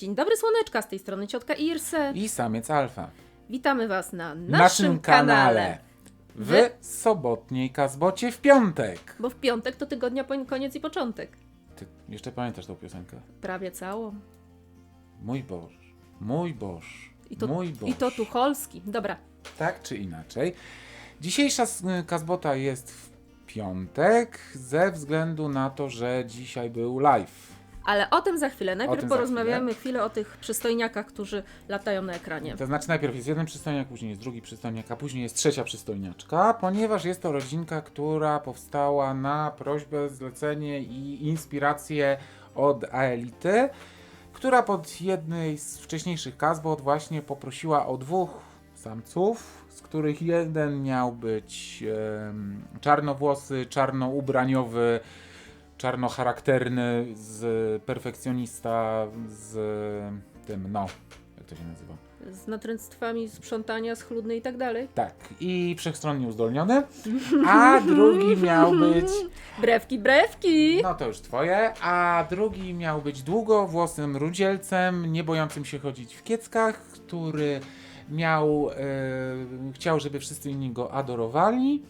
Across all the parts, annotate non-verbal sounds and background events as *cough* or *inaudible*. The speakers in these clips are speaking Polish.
Dzień dobry słoneczka, z tej strony ciotka Irse. i samiec alfa. Witamy Was na naszym, kanale. W Wy- sobotniej kazbocie w piątek. Bo w piątek to tygodnia koniec i początek. Ty jeszcze pamiętasz tą piosenkę? Prawie całą. Mój Boż, mój Boż, I to, mój Boż. I to tucholski. Dobra, Tak czy inaczej. Dzisiejsza s- kazbota jest w piątek ze względu na to, że dzisiaj był live. Ale o tym za chwilę. Najpierw za porozmawiamy chwilę o tych przystojniakach, którzy latają na ekranie. To znaczy najpierw jest jeden przystojniak, później jest drugi przystojniak, a później jest trzecia przystojniaczka, ponieważ jest to rodzinka, która powstała na prośbę, zlecenie i inspirację od Aelity, która pod jednej z wcześniejszych kazbot właśnie poprosiła o dwóch samców, z których jeden miał być em, czarnowłosy, czarnoubraniowy, czarnocharakterny, z perfekcjonista, z tym, no, jak to się nazywa? Z natręctwami sprzątania, schludny i tak dalej. Tak, i wszechstronnie uzdolniony, a drugi miał być, Brewki, brewki! no to już twoje, a drugi miał być długowłosym rudzielcem, nie bojącym się chodzić w kieckach, który miał, e, chciał, żeby wszyscy inni go adorowali.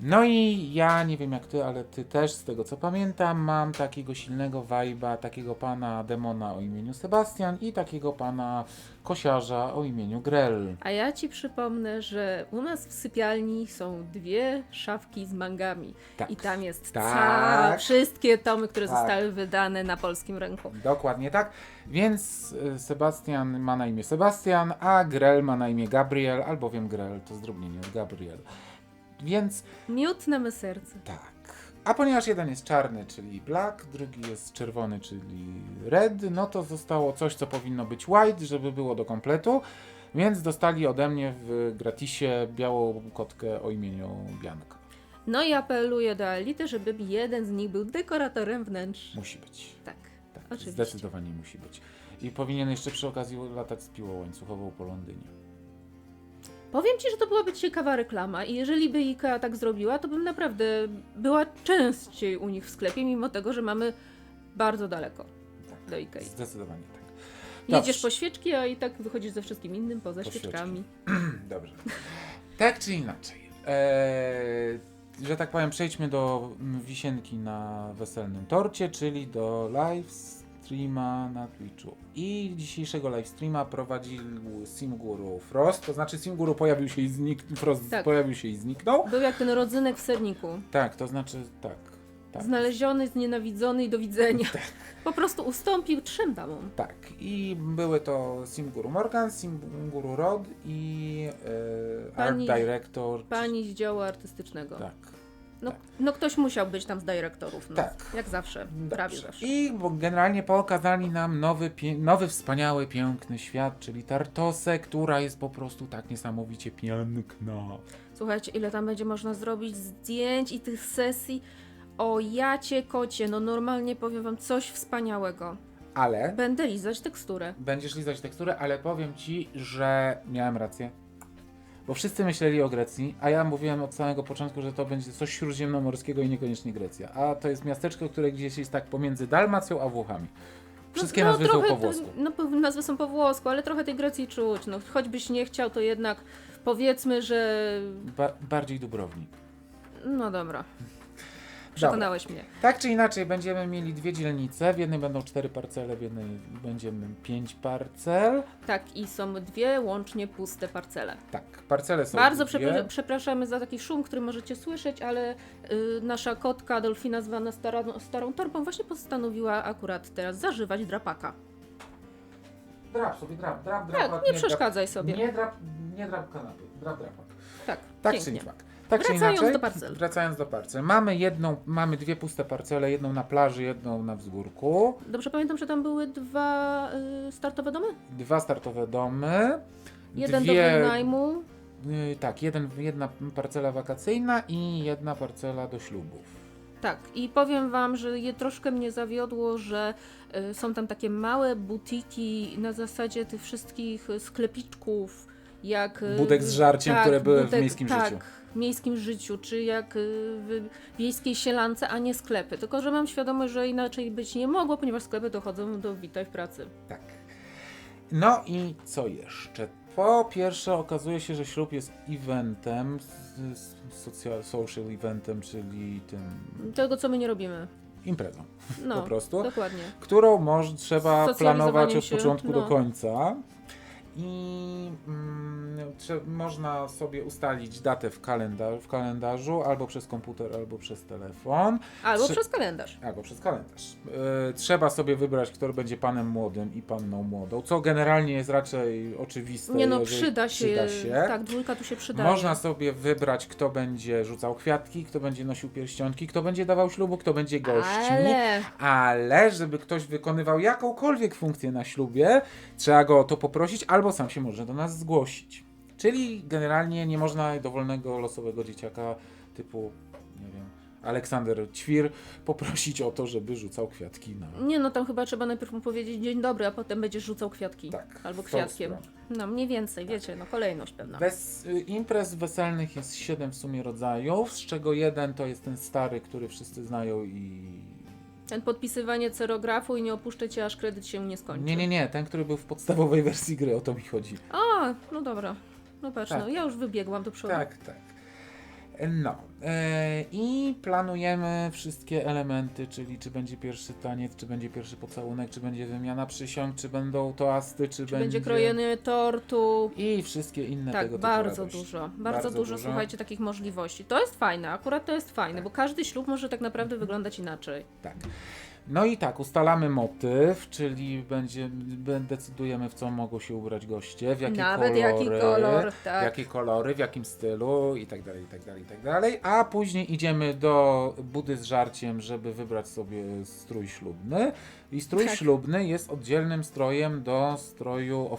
No i ja nie wiem jak ty, ale ty też, z tego co pamiętam, mam takiego silnego wajba, takiego pana demona o imieniu Sebastian i takiego pana kosiarza o imieniu Grell. A ja ci przypomnę, że u nas w sypialni są dwie szafki z mangami. Tak. I tam jest Tak. ca... wszystkie tomy, które Tak. zostały wydane na polskim rynku. Dokładnie tak. Więc y, Sebastian ma na imię Sebastian, a Grell ma na imię Gabriel, albowiem Grell to zdrobnienie od Gabriel. Więc Miód na me serce. tak. A ponieważ jeden jest czarny, czyli black, drugi jest czerwony, czyli red, no to zostało coś, co powinno być white, żeby było do kompletu. Więc dostali ode mnie w gratisie białą kotkę o imieniu Bianka. No i apeluję do Elity, żeby jeden z nich był dekoratorem wnętrz. Musi być. Tak. Tak, Oczywiście. zdecydowanie musi być. I powinien jeszcze przy okazji latać z piłą łańcuchową po Londynie. Powiem ci, że to byłaby ciekawa reklama i jeżeli by IKEA tak zrobiła, to bym naprawdę była częściej u nich w sklepie, mimo tego, że mamy bardzo daleko Tak. do IKEA. Zdecydowanie tak. Jedziesz po Dobrze. świeczki, a i tak wychodzisz ze wszystkim innym poza Po świeczkami. *clears throat* Dobrze. Tak czy inaczej. Eee, że tak powiem, przejdźmy do wisienki na weselnym torcie, czyli do live streama na Twitchu. I dzisiejszego live streama prowadził Simguru Frost, to znaczy Simguru pojawił się i zniknął, Frost Tak. pojawił się i zniknął. Był jak ten rodzynek w serniku. Tak, to znaczy tak. tak. Znaleziony, znienawidzony i do widzenia. Tak. *laughs* Po prostu ustąpił trzem damom. Tak, i były to Simguru Morgan, Simguru Rod i e, Pani- Art Director. Pani z działu artystycznego. Tak. No, tak. no ktoś musiał być tam z dyrektorów. No. Tak. Jak zawsze. Prawie Dobrze. zawsze. I bo generalnie pokazali nam nowy, nowy, wspaniały, piękny świat, czyli Tartosę, która jest po prostu tak niesamowicie piękna. Słuchajcie, ile tam będzie można zrobić zdjęć i tych sesji. O jacie kocie, no normalnie powiem wam coś wspaniałego. Ale Będę lizać teksturę. będziesz lizać teksturę, ale powiem ci, że miałem rację. Bo wszyscy myśleli o Grecji, a ja mówiłem od samego początku, że to będzie coś śródziemnomorskiego i niekoniecznie Grecja. A to jest miasteczko, które gdzieś jest tak pomiędzy Dalmacją a Włochami. Wszystkie no, nazwy są trochę po to- włosku. No po- nazwy są po włosku, ale trochę tej Grecji czuć. No choćbyś nie chciał, to jednak powiedzmy, że... Ba- bardziej Dubrownik. No dobra. Przekonałeś mnie. Tak czy inaczej, będziemy mieli dwie dzielnice. W jednej będą cztery parcele, w jednej będziemy pięć parcel. Tak, i są dwie łącznie puste parcele. Tak, parcele są Bardzo dwie. przepra- przepraszamy za taki szum, który możecie słyszeć, ale y, nasza kotka Dolfina, zwana stara, starą torbą, właśnie postanowiła akurat teraz zażywać drapaka. Drap sobie, drap, drap, Tak, drap. nie przeszkadzaj sobie. Nie drap, nie drap kanapy, drap, drapak. Tak, Tak pięknie. czy tak. Tak czy Wracając inaczej, do parcel. Wracając do parcel. Mamy jedną, mamy dwie puste parcele, jedną na plaży, jedną na wzgórku. Dobrze pamiętam, że tam były dwa y, startowe domy? Dwa startowe domy. Jeden dwie, do wynajmu. y, Tak, jeden, jedna parcela wakacyjna i jedna parcela do ślubów. Tak, i powiem Wam, że je troszkę mnie zawiodło, że y, są tam takie małe butiki na zasadzie tych wszystkich sklepiczków jak... y, Budek z żarciem, tak, które były w miejskim tak, życiu. Miejskim życiu, czy jak y, w wiejskiej sielance, a nie sklepy. Tylko, że mam świadomość, że inaczej być nie mogło, ponieważ sklepy dochodzą do witaj w pracy. Tak. No i co jeszcze? Po pierwsze okazuje się, że ślub jest eventem, social, social eventem, czyli tym Tego, co my nie robimy. imprezą No, po prostu, dokładnie. którą może, trzeba planować od się, początku do no. końca. I mm, trze- można sobie ustalić datę w, kalendar, w kalendarzu, albo przez komputer, albo przez telefon. Albo Trzy- przez kalendarz. Albo przez kalendarz. Yy, trzeba sobie wybrać, kto będzie panem młodym i panną młodą, co generalnie jest raczej oczywiste. Nie no, przyda się. przyda się. Tak, dwójka tu się przydaje. Można sobie wybrać, kto będzie rzucał kwiatki, kto będzie nosił pierścionki, kto będzie dawał ślubu, kto będzie gośćmi. Ale... Ale żeby ktoś wykonywał jakąkolwiek funkcję na ślubie, trzeba go o to poprosić, albo sam się może do nas zgłosić. Czyli generalnie nie można dowolnego losowego dzieciaka typu, nie wiem, Aleksander Ćwir poprosić o to, żeby rzucał kwiatki na. Nie no, tam chyba trzeba najpierw mu powiedzieć dzień dobry, a potem będziesz rzucał kwiatki. Tak, Albo kwiatkiem. No, mniej więcej, wiecie, no kolejność pewna. Bez, y, imprez weselnych jest 7 w sumie rodzajów, z czego jeden to jest ten stary, który wszyscy znają i. Ten podpisywanie cerografu i nie opuszczę cię, aż kredyt się nie skończy. Nie, nie, nie, ten, który był w podstawowej wersji gry, o to mi chodzi. A, no dobra. No patrz, Tak. no ja już wybiegłam do przodu. Tak, tak. No i planujemy wszystkie elementy, czyli czy będzie pierwszy taniec, czy będzie pierwszy pocałunek, czy będzie wymiana przysiąg, czy będą toasty, czy, Czy będzie krojenie tortu. i wszystkie inne Tak, tego bardzo dużo. Bardzo, Bardzo dużo, dużo. słuchajcie, takich możliwości. To jest fajne, akurat to jest fajne, Tak. bo każdy ślub może tak naprawdę wyglądać inaczej. Tak. No i tak, ustalamy motyw, czyli będzie, decydujemy w co mogą się ubrać goście, w jakie Nawet kolory, jaki kolor, w tak. jakie kolory, w jakim stylu i tak dalej, i tak dalej, i tak dalej. A później idziemy do budy z żarciem, żeby wybrać sobie strój ślubny. I strój Tak. ślubny jest oddzielnym strojem do stroju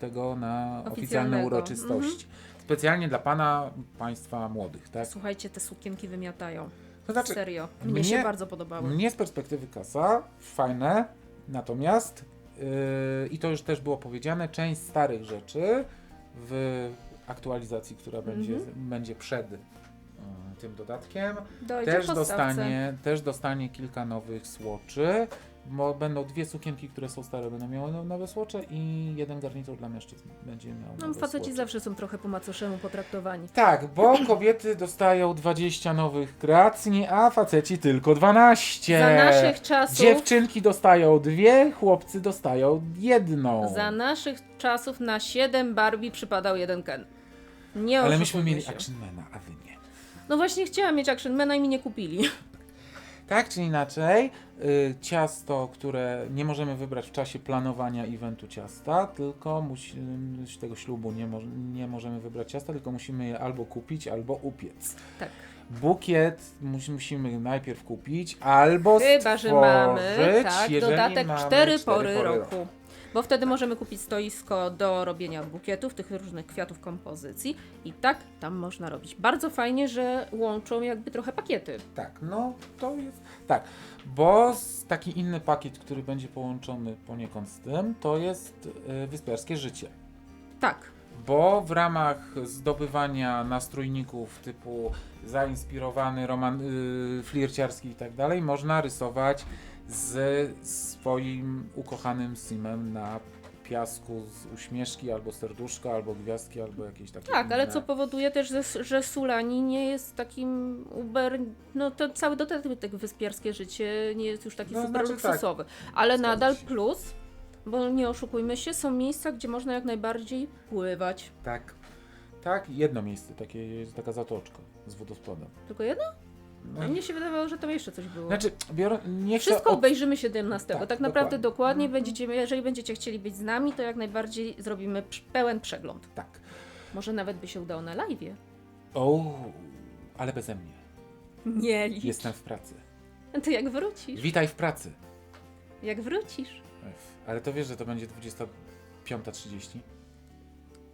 tego na oficjalne uroczystości. Specjalnie dla pana, państwa młodych, tak? Słuchajcie, te sukienki wymiatają. To znaczy, Serio. Mnie, mnie- się bardzo podobały. mnie z perspektywy kasa fajne, natomiast yy, i to już też było powiedziane, część starych rzeczy w aktualizacji, która będzie, będzie przed tym dodatkiem, Dojdzie też dostanie, też dostanie kilka nowych słoczy. Bo będą dwie sukienki, które są stare, będą miały no- nowe słocze i jeden garnitur dla mężczyzn będzie miał No, nowe faceci słocze. zawsze są trochę po macoszemu potraktowani. Tak, bo *clears throat* kobiety dostają 20 nowych kreacji, a faceci tylko 12. Za naszych czasów... Dziewczynki dostają dwie, chłopcy dostają jedną. Za naszych czasów na 7 Barbie przypadał jeden Ken. Nie Ale myśmy mieli. Actionmana, a wy nie. No właśnie chciałam mieć Actionmana i mi nie kupili. *laughs* Tak czy inaczej, y, ciasto, które nie możemy wybrać w czasie planowania eventu ciasta, tylko musi, y, tego ślubu nie, mo nie możemy wybrać ciasta, tylko musimy je albo kupić, albo upiec. Tak. Bukiet mus, musimy najpierw kupić, albo Chyba, że mamy stworzyć, tak, jeżeli dodatek mamy cztery cztery pory roku. Bo wtedy możemy kupić stoisko do robienia bukietów, tych różnych kwiatów kompozycji. I tak tam można robić. Bardzo fajnie, że łączą jakby trochę pakiety. Tak, no to jest. Tak, bo taki inny pakiet, który będzie połączony poniekąd z tym, to jest y, wyspiarskie życie. Tak. Bo w ramach zdobywania nastrójników typu zainspirowany, roman, y, flirciarski i tak dalej, można rysować z swoim ukochanym simem na piasku z uśmieszki, albo serduszka, albo gwiazdki, albo jakieś takie Tak, ale inne. co powoduje też, że, że Sulani nie jest takim uber. No to cały dodatek wyspiarskie życie nie jest już taki No, super znaczy tak. luksusowy. Ale Zgadza nadal się. plus, bo nie oszukujmy się, są miejsca, gdzie można jak najbardziej pływać. Tak, tak, jedno miejsce, takie jest taka zatoczka z wodospadem. Tylko jedno? No, mnie się wydawało, że tam jeszcze coś było. Znaczy, biorę, nie chcę Wszystko od- obejrzymy 17. Tak, Tak, naprawdę dokładnie. dokładnie będziecie, jeżeli będziecie chcieli być z nami, to jak najbardziej zrobimy pełen przegląd. Tak. Może nawet by się udało na live. O, ale beze mnie. Nie, licz. Jestem w pracy. To jak wrócisz? Witaj w pracy. Jak wrócisz? Ale to wiesz, że to będzie 25.30?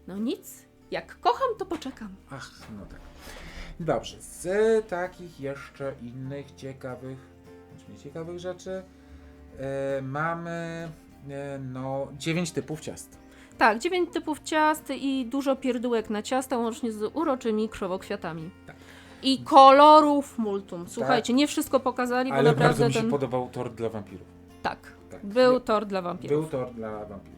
No nic. Jak kocham, to poczekam. Ach, no tak. Dobrze, z takich jeszcze innych ciekawych, znaczy nie ciekawych rzeczy, e, mamy e, no 9 typów ciast. Tak, dziewięć typów ciast i dużo pierdółek na ciasta, łącznie z uroczymi krzewokwiatami. Tak. I kolorów multum. Słuchajcie, nie wszystko pokazali, bo Ale naprawdę bardzo mi się ten... podobał tort dla wampirów. Tak, Tak. był tort dla wampirów. Był tort dla wampirów.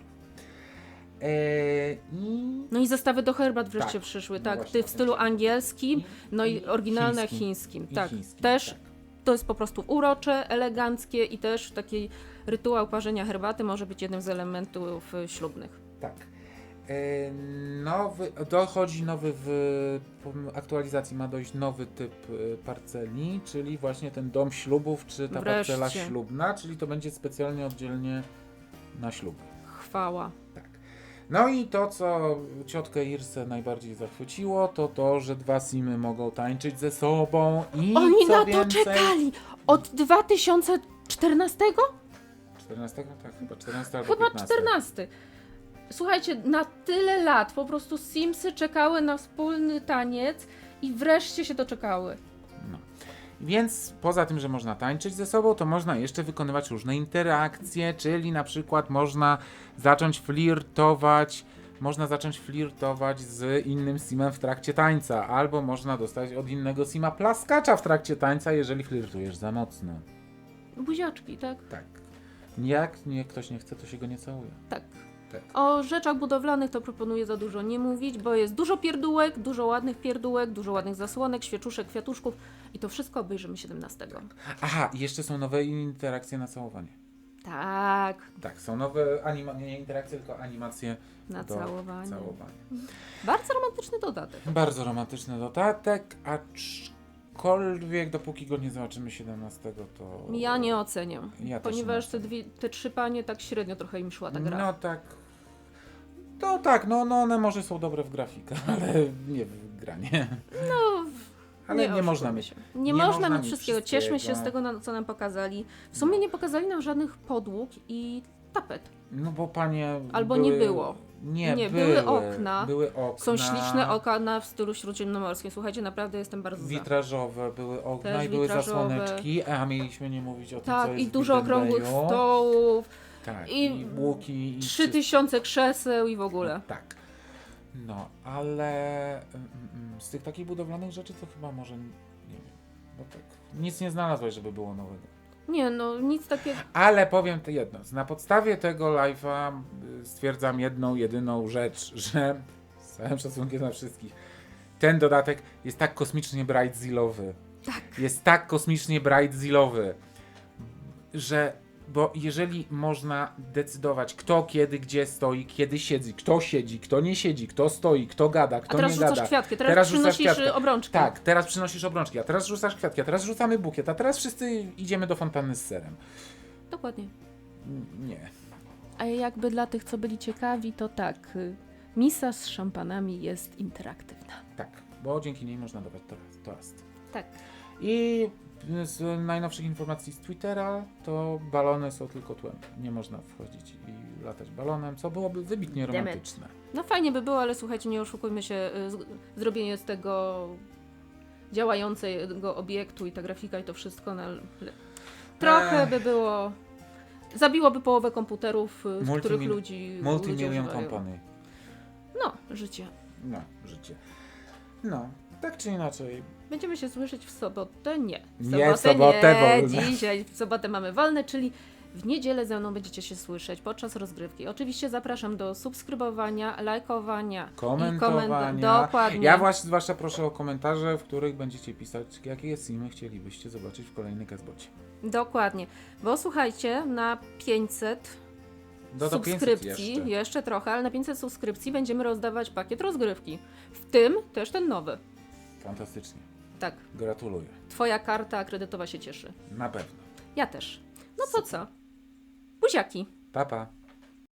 Eee, I No i zestawy do herbat wreszcie Tak. przyszły, No tak, właśnie, ty w stylu angielskim, no i i oryginalne chińskim. chińskim. i Tak, chiński, też tak. to jest po prostu urocze, eleganckie i też taki rytuał parzenia herbaty może być jednym z elementów y, ślubnych. Tak. E, Nowy, dochodzi nowy w aktualizacji ma dojść nowy typ e, parceli, czyli właśnie ten dom ślubów, czy ta Wreszcie. parcela ślubna, czyli to będzie specjalnie oddzielnie na śluby. Chwała. No i to, co ciotkę Irsę najbardziej zachwyciło, to to, że dwa simy mogą tańczyć ze sobą i Oni co na to więcej... czekali! Od 2014? 14? Tak, chyba 14 albo Chyba 15. 14. Słuchajcie, na tyle lat po prostu Simsy czekały na wspólny taniec i wreszcie się doczekały. Więc poza tym, że można tańczyć ze sobą, to można jeszcze wykonywać różne interakcje, czyli na przykład można zacząć flirtować, można zacząć flirtować z innym simem w trakcie tańca, albo można dostać od innego sima plaskacza w trakcie tańca, jeżeli flirtujesz za mocno. Buziaczki, tak? Tak. Jak nie, ktoś nie chce, to się go nie całuje. Tak. Tak. O rzeczach budowlanych to proponuję za dużo nie mówić, bo jest dużo pierdółek, dużo ładnych pierdółek, dużo ładnych zasłonek, świeczuszek, kwiatuszków i to wszystko obejrzymy 17. Aha, i jeszcze są nowe interakcje na całowanie. Tak, Tak, są nowe anima- nie interakcje, tylko animacje na do całowanie. całowania. Bardzo romantyczny dodatek. Bardzo romantyczny dodatek, aczkolwiek dopóki go nie zobaczymy 17, to. Ja nie oceniam, Ja też ponieważ nie te, dwie, te trzy panie tak średnio trochę im szła ta gra. No tak. No tak, no, no one może są dobre w grafikę, ale nie w granie. No, Ale nie, oszukujmy można mieć. Nie, nie można, można mieć mieć wszystkiego. Cieszmy się z wszystkiego. tego, na- co nam pokazali. W sumie nie pokazali nam żadnych podłóg i tapet. No bo panie. Albo nie było. Nie, Nie, były, były okna. Były okna. Są śliczne okna w stylu śródziemnomorskim. Słuchajcie, naprawdę jestem bardzo za. Witrażowe były okna Też i były witrażowe. zasłoneczki, a mieliśmy nie mówić o tym, co Tak, jest i w dużo Big okrągłych stołów, Tak, i i, łuki. I trzy tysiące krzeseł i w ogóle. Tak. No, ale mm, mm, z tych takich budowlanych rzeczy to chyba może, nie wiem, bo tak, nic nie znalazłeś, żeby było nowego. Nie no, nic takiego. Ale powiem to jedno, na podstawie tego live'a y, stwierdzam jedną, jedyną rzecz, *laughs* że z całym szacunkiem dla wszystkich, ten dodatek jest tak kosmicznie brightzillowy. Tak. Jest tak kosmicznie brightzillowy, że bo jeżeli można decydować, kto kiedy, gdzie stoi, kiedy siedzi, kto siedzi, kto nie siedzi, kto stoi, kto gada, kto teraz nie rzucasz gada. kwiatki, teraz, Teraz rzucasz przynosisz kwiatkę. obrączki. Tak, teraz przynosisz obrączki, a teraz rzucasz kwiatki, a teraz rzucamy bukiet, a teraz wszyscy idziemy do fontanny z serem. Dokładnie. N- Nie. A jakby dla tych, co byli ciekawi, to tak. y, Misa z szampanami jest interaktywna. Tak, bo dzięki niej można dawać toast. Tak. I z najnowszych informacji z Twittera to balony są tylko tłem. Nie można wchodzić i latać balonem, co byłoby wybitnie romantyczne. No fajnie by było, ale słuchajcie, nie oszukujmy się, y, z- zrobienie z tego działającego obiektu i ta grafika i to wszystko na... le- Trochę Ech. by było... Zabiłoby połowę komputerów, y, z Multimil- których ludzi Multimillion. Company. No, życie. No, życie. No, tak czy inaczej. Będziemy się słyszeć w sobotę? Nie. W Nie, w sobotę nie. wolne. Dzisiaj w sobotę mamy wolne, czyli w niedzielę ze mną będziecie się słyszeć podczas rozgrywki. Oczywiście zapraszam do subskrybowania, lajkowania Komentowania. komenta- Dokładnie. Ja właśnie zwłaszcza proszę o komentarze, w których będziecie pisać, jakie simy chcielibyście zobaczyć w kolejnym Casbocie. Dokładnie. Bo słuchajcie, na 500 Do, do 500 subskrypcji, jeszcze. jeszcze. trochę, ale na 500 subskrypcji będziemy rozdawać pakiet rozgrywki. W tym też ten nowy. Fantastycznie. Tak, Gratuluję. twoja karta kredytowa się cieszy. Na pewno. Ja też. No to co? Buziaki. Pa, pa.